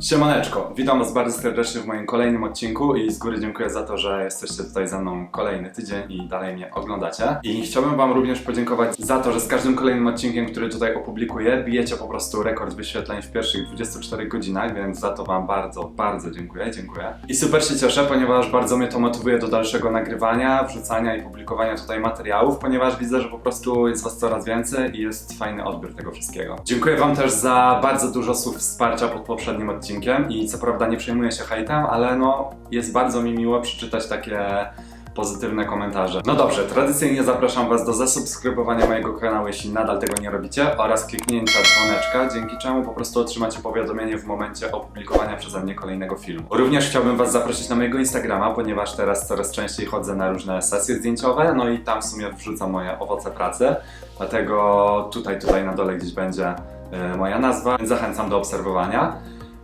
Siemaneczko, witam was bardzo serdecznie w moim kolejnym odcinku i z góry dziękuję za to, że jesteście tutaj ze mną kolejny tydzień i dalej mnie oglądacie. I chciałbym wam również podziękować za to, że z każdym kolejnym odcinkiem, który tutaj opublikuję, bijecie po prostu rekord wyświetleń w pierwszych 24 godzinach, więc za to wam bardzo, bardzo dziękuję, dziękuję. I super się cieszę, ponieważ bardzo mnie to motywuje do dalszego nagrywania, wrzucania i publikowania tutaj materiałów, ponieważ widzę, że po prostu jest was coraz więcej i jest fajny odbiór tego wszystkiego. Dziękuję wam też za bardzo dużo słów wsparcia pod poprzednim odcinkiem i co prawda nie przejmuję się hejtem, ale no jest bardzo mi miło przeczytać takie pozytywne komentarze. No dobrze, tradycyjnie zapraszam Was do zasubskrybowania mojego kanału, jeśli nadal tego nie robicie, oraz kliknięcia dzwoneczka, dzięki czemu po prostu otrzymacie powiadomienie w momencie opublikowania przeze mnie kolejnego filmu. Również chciałbym Was zaprosić na mojego Instagrama, ponieważ teraz coraz częściej chodzę na różne sesje zdjęciowe, no i tam w sumie wrzucam moje owoce pracy, dlatego tutaj, tutaj na dole gdzieś będzie e, moja nazwa, zachęcam do obserwowania.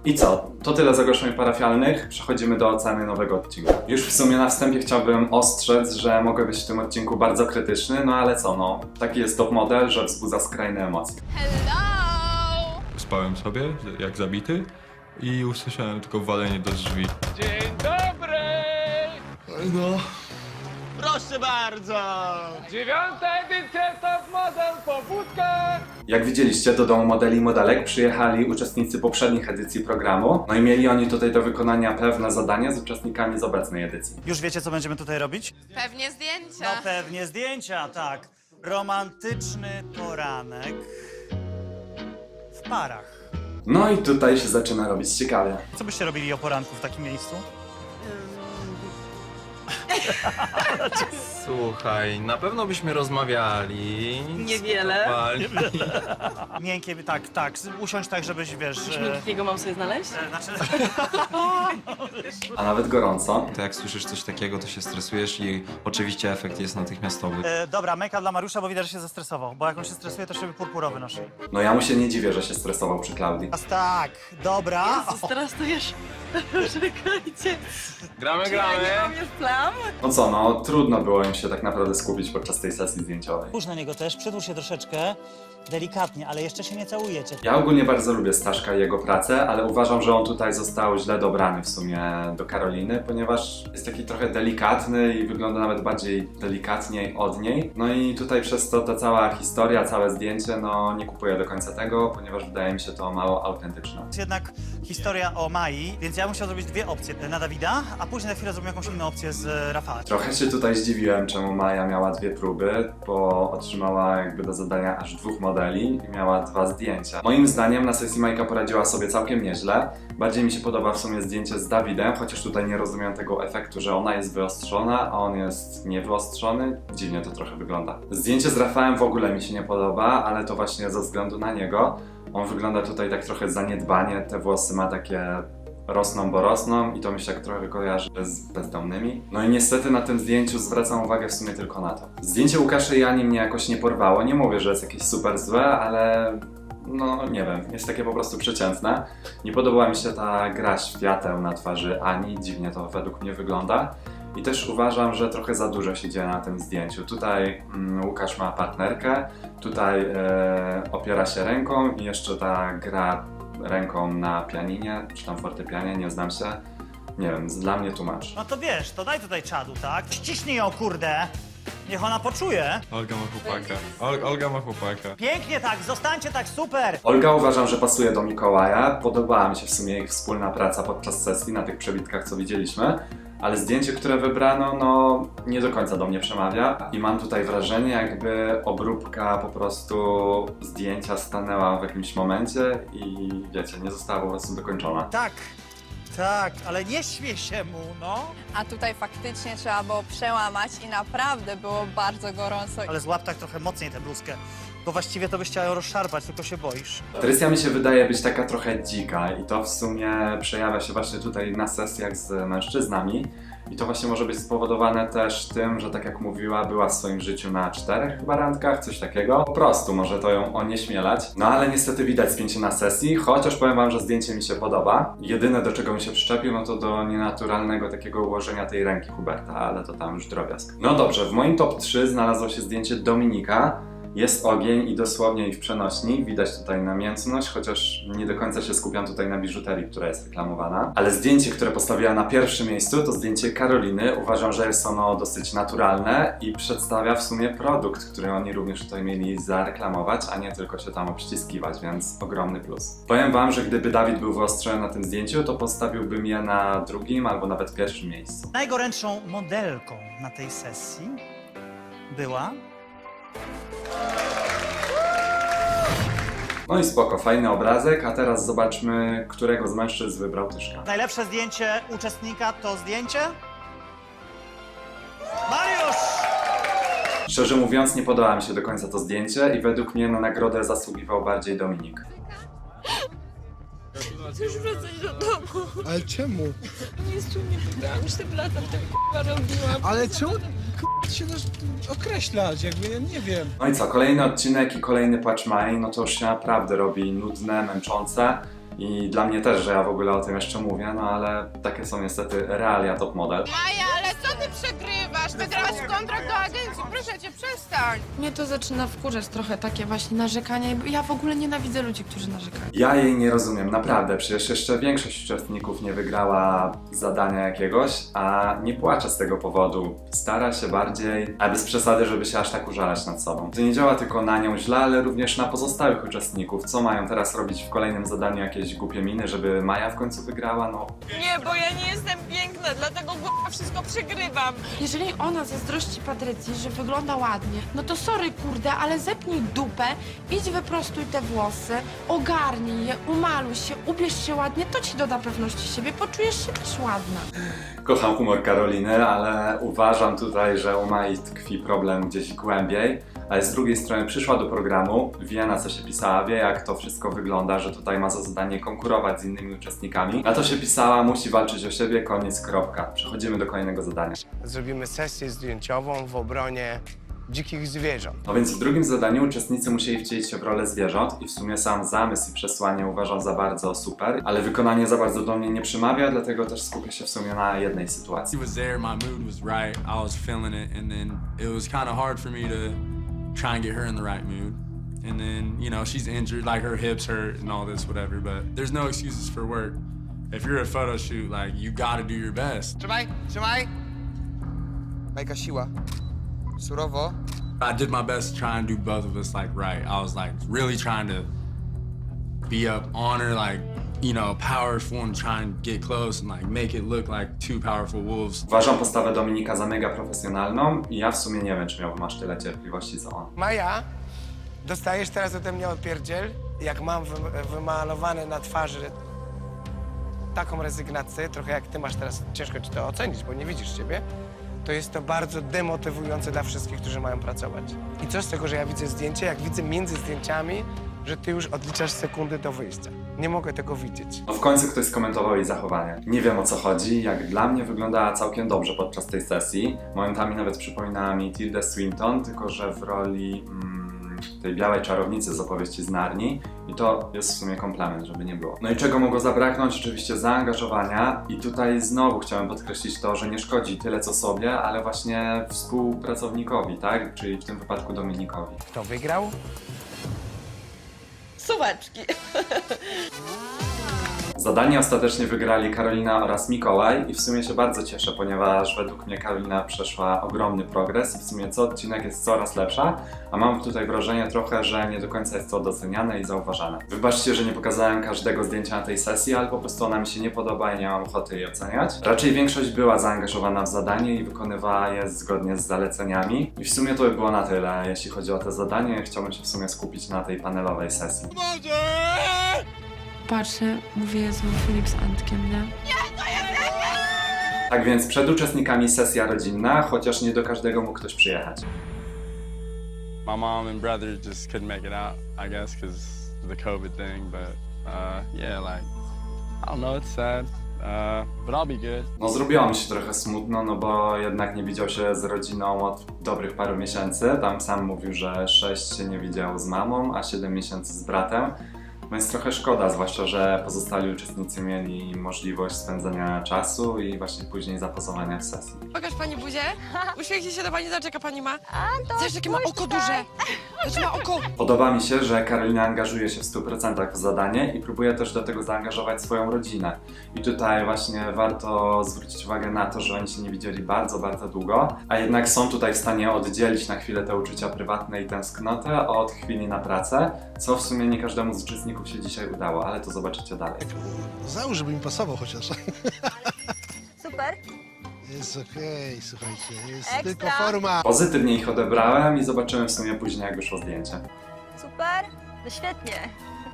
I co? To tyle z ogłoszeń parafialnych. Przechodzimy do oceny nowego odcinka. Już w sumie na wstępie chciałbym ostrzec, że mogę być w tym odcinku bardzo krytyczny, no ale co, no, taki jest top model, że wzbudza skrajne emocje. Hello! Spałem sobie, jak zabity i usłyszałem tylko walenie do drzwi. Dzień dobry! No, Proszę bardzo! Dziewiąta edycja Top Model po wódkach! Jak widzieliście, do domu modeli i modelek przyjechali uczestnicy poprzednich edycji programu, no i mieli oni tutaj do wykonania pewne zadania z uczestnikami z obecnej edycji. Już wiecie, co będziemy tutaj robić? Pewnie zdjęcia. No pewnie zdjęcia, tak. Romantyczny poranek w parach. No i tutaj się zaczyna robić ciekawie. Co byście robili o poranku w takim miejscu? Słuchaj, na pewno byśmy rozmawiali. Niewiele. dyskutowali. Miękkie, tak, tak. Usiądź tak, żebyś, wiesz... Coś E, miękkiego mam sobie znaleźć? e, znaczy, A nawet gorąco. To jak słyszysz coś takiego, to się stresujesz i oczywiście efekt jest natychmiastowy. e, dobra, make dla Mariusza, bo widać, że się zestresował. Bo jak on się stresuje, to sobie purpurowy nosi. No ja mu się nie dziwię, że się stresował przy Klaudii. Teraz tak, dobra. Jezus, teraz to już... Czekajcie. Gramy, Czy ja nie mam już plam? No co, no trudno było im się tak naprawdę skupić podczas tej sesji zdjęciowej. Spójrz na niego też, przytul się troszeczkę, delikatnie, ale jeszcze się nie całujecie. Ja ogólnie bardzo lubię Staszka i jego pracę, ale uważam, że on tutaj został źle dobrany w sumie do Karoliny, ponieważ jest taki trochę delikatny i wygląda nawet bardziej delikatniej od niej. No i tutaj przez to ta cała historia, całe zdjęcie, no nie kupuję do końca tego, ponieważ wydaje mi się to mało autentyczne. jest jednak historia o Mai, więc ja bym chciał zrobić dwie opcje na Dawida, a później na chwilę zrobimy jakąś inną opcję z Rafałem. Trochę się tutaj zdziwiłem, czemu Maja miała dwie próby, bo otrzymała jakby do zadania aż dwóch modeli i miała dwa zdjęcia. Moim zdaniem na sesji Majka poradziła sobie całkiem nieźle. Bardziej mi się podoba w sumie zdjęcie z Dawidem, chociaż tutaj nie rozumiem tego efektu, że ona jest wyostrzona, a on jest niewyostrzony. Dziwnie to trochę wygląda. Zdjęcie z Rafałem w ogóle mi się nie podoba, ale to właśnie ze względu na niego. On wygląda tutaj tak trochę zaniedbanie, te włosy ma takie rosną, bo rosną i to mi się tak trochę kojarzy z bezdomnymi. No i niestety na tym zdjęciu zwracam uwagę w sumie tylko na to. Zdjęcie Łukasza i Ani mnie jakoś nie porwało. Nie mówię, że jest jakieś super złe, ale no nie wiem, jest takie po prostu przeciętne. Nie podobała mi się ta gra świateł na twarzy Ani, dziwnie to według mnie wygląda. I też uważam, że trochę za dużo się dzieje na tym zdjęciu. Tutaj mm, Łukasz ma partnerkę, tutaj e, opiera się ręką i jeszcze ta gra ręką na pianinie, czy tam fortepianie, nie znam się. Nie wiem, dla mnie tłumacz. No to wiesz, to daj tutaj czadu, tak? Ściśnij ją, kurde! Niech ona poczuje. Olga ma chłopaka. Ol, Olga ma chłopaka. Pięknie tak, zostańcie tak, super! Olga uważam, że pasuje do Mikołaja. Podobała mi się w sumie ich wspólna praca podczas sesji na tych przebitkach, co widzieliśmy. Ale zdjęcie, które wybrano, no nie do końca do mnie przemawia. I mam tutaj wrażenie, jakby obróbka po prostu zdjęcia stanęła w jakimś momencie i wiecie, nie została po prostu dokończona. Tak, tak, ale nie śmiej się mu, no. A tutaj faktycznie trzeba było przełamać i naprawdę było bardzo gorąco. Ale złap tak trochę mocniej tę bluzkę, bo właściwie to byś chciał ją rozszarpać, tylko się boisz. Patrycja mi się wydaje być taka trochę dzika i to w sumie przejawia się właśnie tutaj na sesjach z mężczyznami. I to właśnie może być spowodowane też tym, że tak jak mówiła, była w swoim życiu na czterech chyba randkach, coś takiego. Po prostu może to ją onieśmielać. No ale niestety widać spięcie na sesji, chociaż powiem wam, że zdjęcie mi się podoba. Jedyne do czego mi się przyczepił, no to do nienaturalnego takiego ułożenia tej ręki Huberta, ale to tam już drobiazg. No dobrze, w moim top 3 znalazło się zdjęcie Dominika. Jest ogień i dosłownie ich przenośni. Widać tutaj namiętność, chociaż nie do końca się skupiam tutaj na biżuterii, która jest reklamowana. Ale zdjęcie, które postawiła na pierwszym miejscu, to zdjęcie Karoliny. Uważam, że jest ono dosyć naturalne i przedstawia w sumie produkt, który oni również tutaj mieli zareklamować, a nie tylko się tam obściskiwać, więc ogromny plus. Powiem wam, że gdyby Dawid był wyostrzony na tym zdjęciu, to postawiłbym je na drugim albo nawet pierwszym miejscu. Najgorętszą modelką na tej sesji była No i spoko, fajny obrazek, a teraz zobaczmy, którego z mężczyzn wybrał Tyszka. najlepsze zdjęcie uczestnika to zdjęcie Mariusz! Szczerze mówiąc, nie podoba mi się do końca to zdjęcie i według mnie na nagrodę zasługiwał bardziej Dominik. Chcesz wracać do domu. Ale czemu? Nic tu nie wygrałam, już tym latem tak k***a robiłam. Ale czemu k***a, się dasz określać? Jakby ja nie wiem. No i co, kolejny odcinek i kolejny płacz Mai, no to już się naprawdę robi nudne, męczące i dla mnie też, że ja w ogóle o tym jeszcze mówię, no ale takie są niestety realia top model. Maja, ale co ty przegrywasz? Wygrałaś kontrakt do agencji, proszę cię, przestań. Mnie to zaczyna wkurzać trochę takie właśnie narzekanie. Ja w ogóle nienawidzę ludzi, którzy narzekają. Ja jej nie rozumiem, naprawdę. Przecież jeszcze większość uczestników nie wygrała zadania jakiegoś, a nie płacze z tego powodu. Stara się bardziej, a bez przesady, żeby się aż tak użalać nad sobą. To nie działa tylko na nią źle, ale również na pozostałych uczestników. Co mają teraz robić w kolejnym zadaniu jakieś głupie miny, żeby Maja w końcu wygrała? No, Nie, bo ja nie jestem piękna, dlatego k***a wszystko przegrywam. Jeżeli ona zazdrości Patrycji, że wygląda ładnie, no to sorry kurde, ale zepnij dupę, idź wyprostuj te włosy, ogarnij je, umaluj się, ubierz się ładnie, to ci doda pewności siebie, poczujesz się też ładna. kocham humor Karoliny, ale uważam tutaj, że u Mai tkwi problem gdzieś głębiej. Ale z drugiej strony przyszła do programu, wie na co się pisała, wie jak to wszystko wygląda, że tutaj ma za zadanie konkurować z innymi uczestnikami. Na to się pisała, musi walczyć o siebie, koniec, kropka. Przechodzimy do kolejnego zadania. Zrobimy sesję zdjęciową w obronie dzikich zwierząt. No więc w drugim zadaniu uczestnicy musieli wcielić się w rolę zwierząt i w sumie sam zamysł i przesłanie uważam za bardzo super, ale wykonanie za bardzo do mnie nie przemawia, dlatego też skupię się w sumie na jednej sytuacji. He was there, my mood was right, I was feeling it, and then it was kind of hard for me to try and get her in the right mood. And then, you know, she's injured, like her hips hurt and all this, whatever, but there's no excuses for work. If you're at a photo shoot, like, you gotta do your best. Trzymaj, trzymaj! Majka siła. Surowo. I did my best to try and do both of us, like, right. I was, like, really trying to be up on her, like, you know, powerful and try and get close and, like, make it look like two powerful wolves. Uważam postawę Dominika za mega profesjonalną i ja w sumie nie wiem, czy miałbym aż tyle cierpliwości co on. Maja, dostajesz teraz ode mnie odpierdziel, jak mam wy, wymalowane na twarzy taką rezygnację, trochę jak ty masz teraz, ciężko ci to ocenić, bo nie widzisz siebie, to jest to bardzo demotywujące dla wszystkich, którzy mają pracować. I co z tego, że ja widzę zdjęcie, jak widzę między zdjęciami, że ty już odliczasz sekundy do wyjścia. Nie mogę tego widzieć. No w końcu ktoś skomentował jej zachowanie. Nie wiem o co chodzi, jak dla mnie wyglądała całkiem dobrze podczas tej sesji. Momentami nawet przypominała mi Tilda Swinton, tylko że w roli mm, tej białej czarownicy z opowieści z Narni. I to jest w sumie komplement, żeby nie było. No i czego mogło zabraknąć? Oczywiście zaangażowania. I tutaj znowu chciałem podkreślić to, że nie szkodzi tyle co sobie, ale właśnie współpracownikowi, tak? Czyli w tym wypadku Dominikowi. Kto wygrał? Suweczki. Zadanie ostatecznie wygrali Karolina oraz Mikołaj i w sumie się bardzo cieszę, ponieważ według mnie Karolina przeszła ogromny progres i w sumie co odcinek jest coraz lepsza, a mam tutaj wrażenie trochę, że nie do końca jest to doceniane i zauważane. Wybaczcie, że nie pokazałem każdego zdjęcia na tej sesji, ale po prostu ona mi się nie podoba i nie mam ochoty jej oceniać. Raczej większość była zaangażowana w zadanie i wykonywała je zgodnie z zaleceniami i w sumie to by było na tyle, jeśli chodzi o te zadanie. Chciałbym się w sumie skupić na tej panelowej sesji. Patrzę, mówię, Jezu, Filip z Antkiem, nie? Tak więc przed uczestnikami sesja rodzinna, chociaż nie do każdego mógł ktoś przyjechać. My mom and brother just couldn't make it out, I guess, because the COVID thing. But uh, yeah, like I don't know, it's sad, uh, but I'll be good. No zrobiło mi się trochę smutno, no bo jednak nie widział się z rodziną od dobrych paru miesięcy. Tam sam mówił, że 6 się nie widział z mamą, a 7 miesięcy z bratem. Więc trochę szkoda, zwłaszcza, że pozostali uczestnicy mieli możliwość spędzania czasu i właśnie później zapozowania w sesji. Pokaż pani buzię. Uśmiechnij się do pani, zobacz jaka pani ma. Zobacz jakie ma oko duże. Znaczy ma oko... Podoba mi się, że Karolina angażuje się w 100% w zadanie i próbuje też do tego zaangażować swoją rodzinę. I tutaj właśnie warto zwrócić uwagę na to, że oni się nie widzieli bardzo, bardzo długo, a jednak są tutaj w stanie oddzielić na chwilę te uczucia prywatne i tęsknotę od chwili na pracę, co w sumie nie każdemu z uczestników się dzisiaj udało, ale to zobaczycie dalej. Załóż, żeby mi pasował chociaż. Super. Jest okej, słuchajcie, jest Ekstra. tylko forma. Pozytywnie ich odebrałem i zobaczyłem w sumie później, jak wyszło zdjęcie. Super. No świetnie.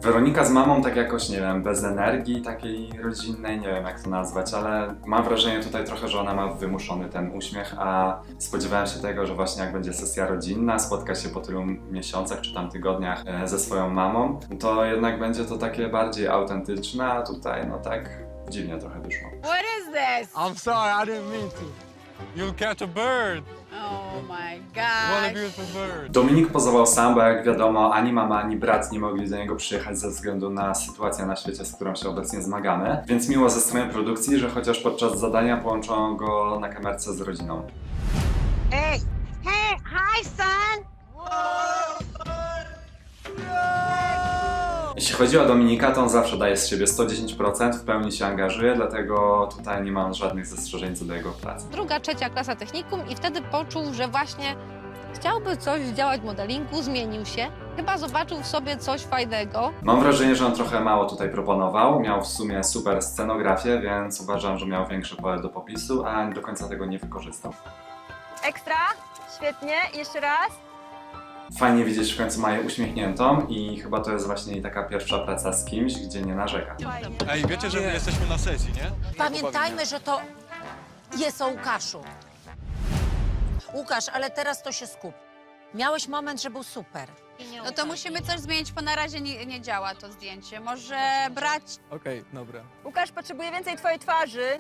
Weronika z mamą tak jakoś, nie wiem, bez energii takiej rodzinnej, nie wiem jak to nazwać, ale mam wrażenie tutaj trochę, że ona ma wymuszony ten uśmiech, a spodziewałem się tego, że właśnie jak będzie sesja rodzinna, spotka się po tylu miesiącach czy tam tygodniach e, ze swoją mamą, to jednak będzie to takie bardziej autentyczne, a tutaj no tak dziwnie trochę wyszło. What is this? I'm sorry, I didn't mean to. You'll catch a bird. Oh my What a beautiful bird. Dominik pozował sam, bo jak wiadomo, ani mama, ani brat nie mogli do niego przyjechać ze względu na sytuację na świecie, z którą się obecnie zmagamy. Więc miło ze strony produkcji, że chociaż podczas zadania połączą go na kamerce z rodziną. Hey, hey, hi son. Jeśli chodzi o Dominika, to on zawsze daje z siebie 110%, w pełni się angażuje, dlatego tutaj nie mam żadnych zastrzeżeń co do jego pracy. Druga, trzecia klasa technikum i wtedy poczuł, że właśnie chciałby coś działać w modelingu, zmienił się. Chyba zobaczył w sobie coś fajnego. Mam wrażenie, że on trochę mało tutaj proponował, miał w sumie super scenografię, więc uważam, że miał większe pole do popisu, a do końca tego nie wykorzystał. Ekstra. Świetnie. Jeszcze raz. Fajnie widzieć w końcu Maję uśmiechniętą i chyba to jest właśnie jej taka pierwsza praca z kimś, gdzie nie narzeka. Ej, wiecie, że my jesteśmy na sesji, nie? Pamiętajmy, że to jest o Łukaszu. Łukasz, ale teraz to się skup. Miałeś moment, że był super. No to musimy coś zmienić, bo na razie nie, nie działa to zdjęcie. Może brać... Okej, dobra. Łukasz potrzebuje więcej twojej twarzy.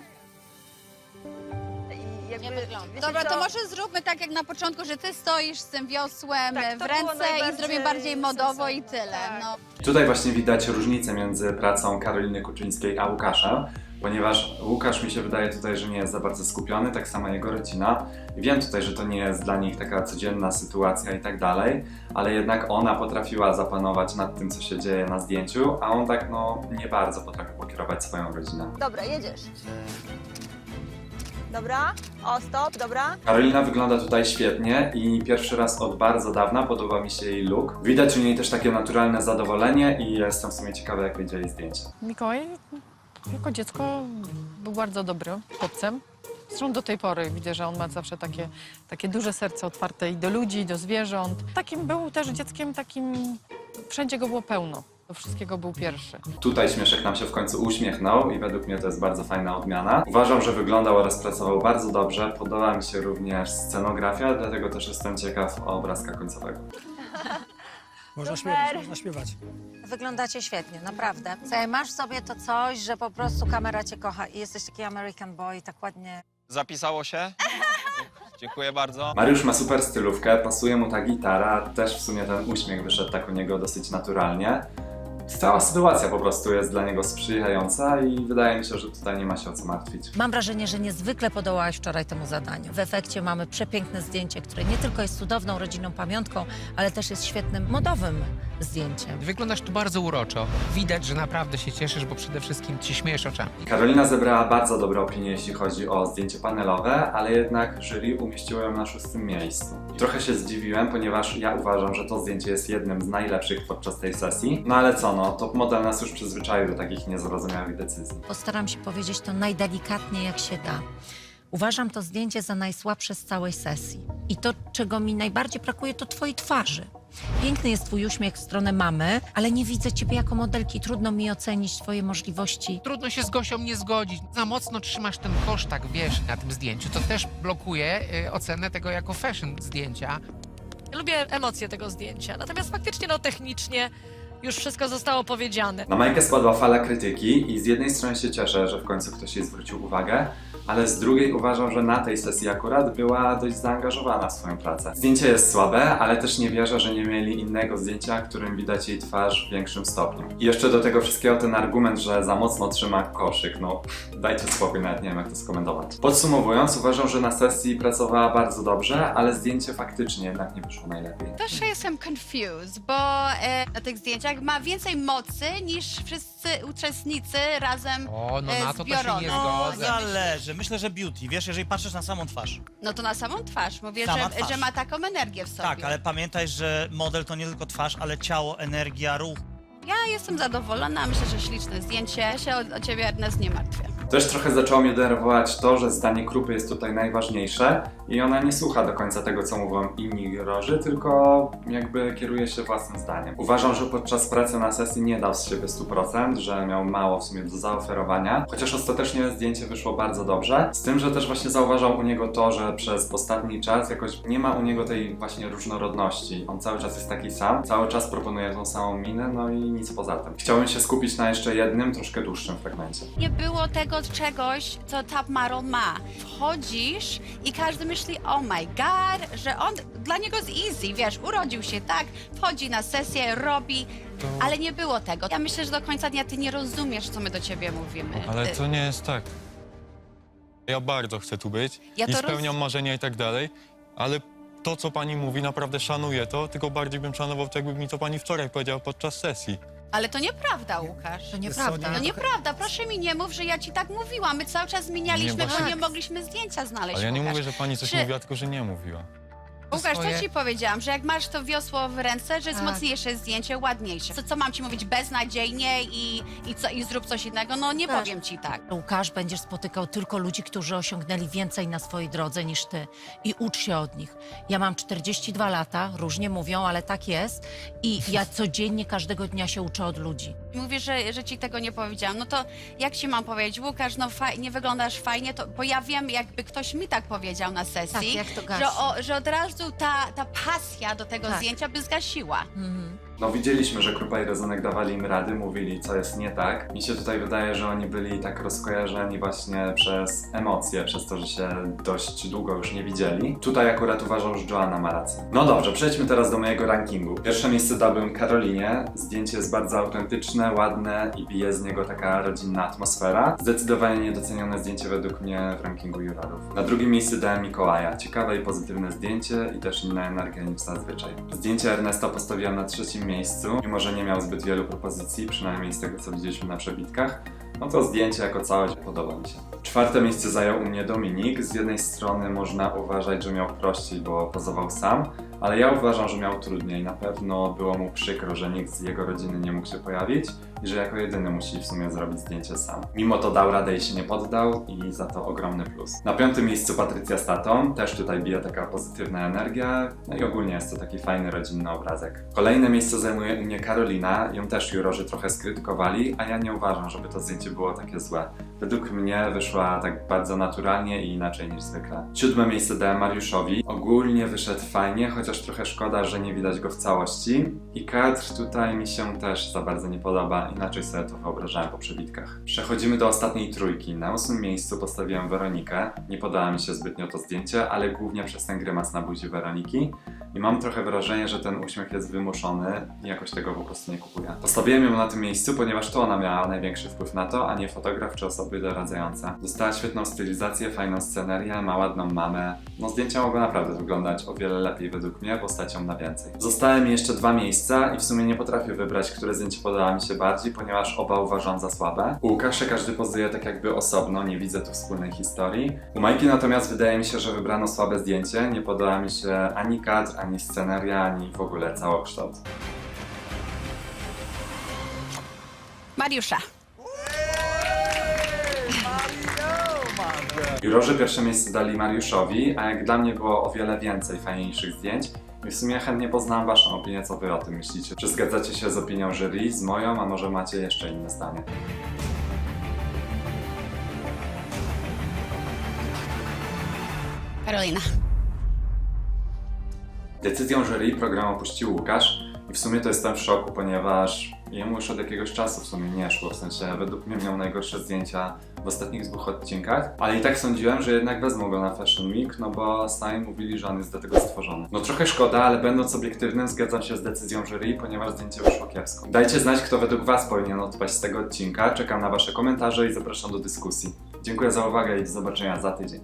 Jakby, Nie wygląda. Dobra, to może zróbmy tak jak na początku, że ty stoisz z tym wiosłem Tak, w to było ręce i najbardziej zrobię bardziej modowo i sensowne. tyle. Tak. No. Tutaj właśnie widać różnicę między pracą Karoliny Kuczyńskiej a Łukaszem, ponieważ Łukasz mi się wydaje tutaj, że nie jest za bardzo skupiony, tak samo jego rodzina. Wiem tutaj, że to nie jest dla nich taka codzienna sytuacja i tak dalej, ale jednak ona potrafiła zapanować nad tym, co się dzieje na zdjęciu, a on tak no nie bardzo potrafił pokierować swoją rodzinę. Dobra, jedziesz. Dobra, o stop, dobra. Karolina wygląda tutaj świetnie i pierwszy raz od bardzo dawna podoba mi się jej look. Widać u niej też takie naturalne zadowolenie i jestem w sumie ciekawy, jak będzie jej zdjęcie. Mikołaj jako dziecko był bardzo dobrym chłopcem. Zresztą do tej pory widzę, że on ma zawsze takie, takie duże serce otwarte i do ludzi, i do zwierząt. Takim był też dzieckiem takim, wszędzie go było pełno. Do wszystkiego był pierwszy. Tutaj śmieszek nam się w końcu uśmiechnął i według mnie to jest bardzo fajna odmiana. Uważam, że wyglądał oraz pracował bardzo dobrze. Podoba mi się również scenografia, dlatego też jestem ciekaw obrazka końcowego. Można Super. śpiewać, można śpiewać. Wyglądacie świetnie, naprawdę. Słuchaj, masz w sobie to coś, że po prostu kamera cię kocha i jesteś taki American boy, tak ładnie. Zapisało się? Dziękuję bardzo. Mariusz ma super stylówkę, pasuje mu ta gitara, też w sumie ten uśmiech wyszedł tak u niego dosyć naturalnie. Cała sytuacja po prostu jest dla niego sprzyjająca i wydaje mi się, że tutaj nie ma się o co martwić. Mam wrażenie, że niezwykle podołałaś wczoraj temu zadaniu. W efekcie mamy przepiękne zdjęcie, które nie tylko jest cudowną rodzinną pamiątką, ale też jest świetnym modowym zdjęciem. Wyglądasz tu bardzo uroczo. Widać, że naprawdę się cieszysz, bo przede wszystkim ci śmiejesz oczami. Karolina zebrała bardzo dobre opinie, jeśli chodzi o zdjęcie panelowe, ale jednak jury umieściło ją na szóstym miejscu. Trochę się zdziwiłem, ponieważ ja uważam, że to zdjęcie jest jednym z najlepszych podczas tej sesji. No ale co no, top model nas już przyzwyczaił do takich niezrozumiałych decyzji. Postaram się powiedzieć to najdelikatniej jak się da. Uważam to zdjęcie za najsłabsze z całej sesji. I to, czego mi najbardziej brakuje, to twojej twarzy. Piękny jest twój uśmiech w stronę mamy, ale nie widzę ciebie jako modelki. Trudno mi ocenić twoje możliwości. Trudno się z Gosią nie zgodzić. Za mocno trzymasz ten kosztak, wiesz, na tym zdjęciu. To też blokuje y, ocenę tego jako fashion zdjęcia. Lubię emocje tego zdjęcia, natomiast faktycznie no technicznie Już wszystko zostało powiedziane. Na Majkę spadła fala krytyki i z jednej strony się cieszę, że w końcu ktoś jej zwrócił uwagę, ale z drugiej uważam, że na tej sesji akurat była dość zaangażowana w swoją pracę. Zdjęcie jest słabe, ale też nie wierzę, że nie mieli innego zdjęcia, którym widać jej twarz w większym stopniu. I jeszcze do tego wszystkiego ten argument, że za mocno trzyma koszyk, no dajcie spokój, nawet nie wiem jak to skomentować. Podsumowując, uważam, że na sesji pracowała bardzo dobrze, ale zdjęcie faktycznie jednak nie wyszło najlepiej. Też jestem confused, bo e, na tych zdjęciach ma więcej mocy niż wszyscy uczestnicy razem. O, no e, na to to się zbiorowo. nie No, zgodzę. zależy. Myślę, że beauty. Wiesz, jeżeli patrzysz na samą twarz. No to na samą twarz. Mówię, Sama że, twarz. że ma taką energię w sobie. Tak, ale pamiętaj, że model to nie tylko twarz, ale ciało, energia, ruch. Ja jestem zadowolona, myślę, że śliczne zdjęcie. Ja się o, o ciebie, Ernest, nie martwię. Też trochę zaczęło mnie denerwować to, że zdanie Krupy jest tutaj najważniejsze i ona nie słucha do końca tego, co mówią inni jurorzy, tylko jakby kieruje się własnym zdaniem. Uważam, że podczas pracy na sesji nie dał z siebie 100%, że miał mało w sumie do zaoferowania, chociaż ostatecznie zdjęcie wyszło bardzo dobrze. Z tym, że też właśnie zauważam u niego to, że przez ostatni czas jakoś nie ma u niego tej właśnie różnorodności. On cały czas jest taki sam, cały czas proponuje tą samą minę, no i nic poza tym. Chciałbym się skupić na jeszcze jednym, troszkę dłuższym fragmencie. Nie było tego czegoś, co Top Model ma. Wchodzisz i każdy myśli, oh my god, że on, dla niego jest easy, wiesz, urodził się tak, wchodzi na sesję, robi, ale nie było tego. Ja myślę, że do końca dnia ty nie rozumiesz, co my do ciebie mówimy. Ale to nie jest tak. Ja bardzo chcę tu być Ja i to spełniam roz- marzenia i tak dalej, ale to, co pani mówi, naprawdę szanuję to, tylko bardziej bym szanował to, jakby mi to pani wczoraj powiedziała podczas sesji. Ale to nieprawda, Łukasz. To nieprawda. No nieprawda, proszę mi nie mów, że ja ci tak mówiłam. My cały czas zmienialiśmy, Nie, bo właśnie- nie mogliśmy zdjęcia znaleźć. Ale ja nie Łukasz. mówię, że pani coś Czy- mówiła, tylko że nie mówiła. Łukasz, swoje- co ci powiedziałam, że jak masz to wiosło w ręce, że jest Tak. mocniejsze zdjęcie, ładniejsze. Co, co mam ci mówić beznadziejnie i, i, co, i zrób coś innego? No nie Tak. powiem ci tak. Łukasz, będziesz spotykał tylko ludzi, którzy osiągnęli więcej na swojej drodze niż ty i ucz się od nich. Ja mam 42 lata, różnie mówią, ale tak jest i ja codziennie, każdego dnia się uczę od ludzi. Mówisz, że, że ci tego nie powiedziałam. No to jak ci mam powiedzieć? Łukasz, no faj, nie wyglądasz fajnie, to, bo ja wiem, jakby ktoś mi tak powiedział na sesji, Tak, jak to gasi. że, o, że od razu ta, ta pasja do tego Tak. zdjęcia by zgasiła. Mhm. No widzieliśmy, że Krupa i Rozunek dawali im rady, mówili co jest nie tak. Mi się tutaj wydaje, że oni byli tak rozkojarzeni właśnie przez emocje, przez to, że się dość długo już nie widzieli. Tutaj akurat uważam, że Joanna ma rację. No dobrze, przejdźmy teraz do mojego rankingu. Pierwsze miejsce dałbym Karolinie. Zdjęcie jest bardzo autentyczne, ładne i bije z niego taka rodzinna atmosfera. Zdecydowanie niedocenione zdjęcie według mnie w rankingu jurorów. Na drugim miejscu dałem Mikołaja. Ciekawe i pozytywne zdjęcie i też inna energia niż zazwyczaj. Zdjęcie Ernesta postawiłem na trzecim miejscu, mimo że nie miał zbyt wielu propozycji, przynajmniej z tego co widzieliśmy na przebitkach. No to zdjęcie jako całość podoba mi się. Czwarte miejsce zajął u mnie Dominik. Z jednej strony można uważać, że miał prościej, bo pozował sam, ale ja uważam, że miał trudniej. Na pewno było mu przykro, że nikt z jego rodziny nie mógł się pojawić i że jako jedyny musi w sumie zrobić zdjęcie sam. Mimo to dał radę i się nie poddał i za to ogromny plus. Na piątym miejscu Patrycja Staton, też tutaj bije taka pozytywna energia, no i ogólnie jest to taki fajny rodzinny obrazek. Kolejne miejsce zajmuje u mnie Karolina, ją też jurorzy trochę skrytykowali, a ja nie uważam, żeby to zdjęcie było takie złe. Według mnie wyszła tak bardzo naturalnie i inaczej niż zwykle. Siódme miejsce dałem Mariuszowi. Ogólnie wyszedł fajnie, chociaż trochę szkoda, że nie widać go w całości. I kadr tutaj mi się też za bardzo nie podoba, inaczej sobie to wyobrażałem po przebitkach. Przechodzimy do ostatniej trójki. Na ósmym miejscu postawiłem Weronikę. Nie podoba mi się zbytnio to zdjęcie, ale głównie przez ten grymas na buzi Weroniki. I mam trochę wrażenie, że ten uśmiech jest wymuszony i jakoś tego po prostu nie kupuję. Postawiłem ją na tym miejscu, ponieważ to ona miała największy wpływ na to, a nie fotograf czy osoby doradzające. Dostała świetną stylizację, fajną scenerię, ma ładną mamę. No zdjęcia mogą naprawdę wyglądać o wiele lepiej według mnie, bo na więcej. Zostały mi jeszcze dwa miejsca i w sumie nie potrafię wybrać, które zdjęcie podoba mi się bardziej, ponieważ oba uważam za słabe. U Łukasza każdy pozuje tak jakby osobno, nie widzę tu wspólnej historii. U Majki natomiast wydaje mi się, że wybrano słabe zdjęcie, nie podoba mi się ani kadr, ani sceneria, ani w ogóle całokształt. Mariusza. Jurorzy pierwsze miejsce dali Mariuszowi, a jak dla mnie było o wiele więcej fajniejszych zdjęć. I w sumie chętnie poznałam Waszą opinię, co Wy o tym myślicie. Czy zgadzacie się z opinią jury, z moją, a może macie jeszcze inne zdanie? Karolina. Decyzją jury program opuścił Łukasz. I w sumie to jestem w szoku, ponieważ jemu już od jakiegoś czasu w sumie nie szło, w sensie według mnie miał najgorsze zdjęcia w ostatnich dwóch odcinkach, ale i tak sądziłem, że jednak wezmą go na Fashion Week, no bo sami mówili, że on jest do tego stworzony. No trochę szkoda, ale będąc obiektywnym zgadzam się z decyzją jury, ponieważ zdjęcie wyszło kiepsko. Dajcie znać, kto według Was powinien odpaść z tego odcinka, czekam na Wasze komentarze i zapraszam do dyskusji. Dziękuję za uwagę i do zobaczenia za tydzień.